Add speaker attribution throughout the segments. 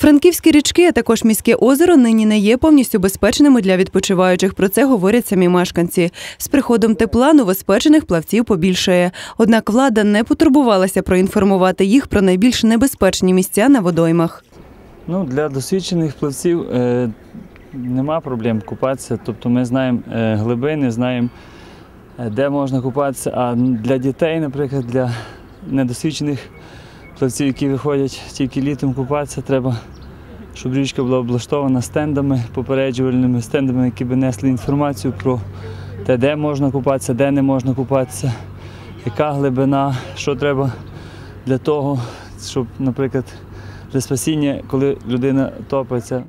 Speaker 1: Франківські річки, а також міське озеро нині не є повністю безпечними для відпочиваючих. Про це говорять самі мешканці. З приходом тепла новоспечених плавців побільшає. Однак влада не потурбувалася проінформувати їх про найбільш небезпечні місця на водоймах.
Speaker 2: Ну, для досвідчених плавців е, нема проблем купатися. Тобто ми знаємо е, глибини, знаємо, е, де можна купатися. А для дітей, наприклад, для недосвідчених плавців, які виходять тільки літом купатися, треба, щоб річка була облаштована стендами, попереджувальними стендами, які б несли інформацію про те, де можна купатися, де не можна купатися, яка глибина, що треба для того, щоб, наприклад, для спасіння, коли людина топиться.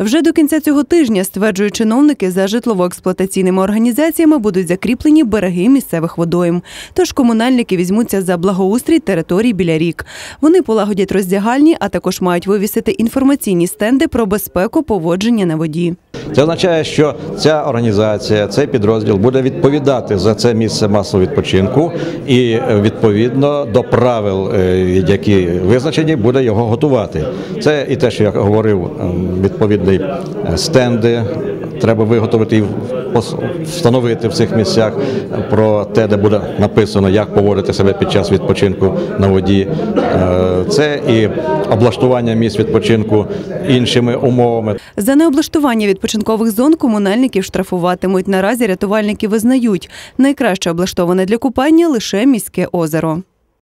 Speaker 1: Вже до кінця цього тижня, стверджують чиновники, за житлово-експлуатаційними організаціями будуть закріплені береги місцевих водойм. Тож комунальники візьмуться за благоустрій територій біля рік. Вони полагодять роздягальні, а також мають вивісити інформаційні стенди про безпеку поводження на воді.
Speaker 3: Це означає, що ця організація, цей підрозділ буде відповідати за це місце масового відпочинку і е, відповідно до правил, е, які визначені, буде його готувати. Це і те, що я говорив, ем, відповідні е, стенди. Треба виготовити і встановити в цих місцях про те, де буде написано, як поводити себе під час відпочинку на воді. Е, Це і облаштування місць відпочинку іншими умовами.
Speaker 1: За необлаштування відпочинкових зон комунальників штрафуватимуть. Наразі рятувальники визнають, найкраще облаштоване для купання лише міське озеро.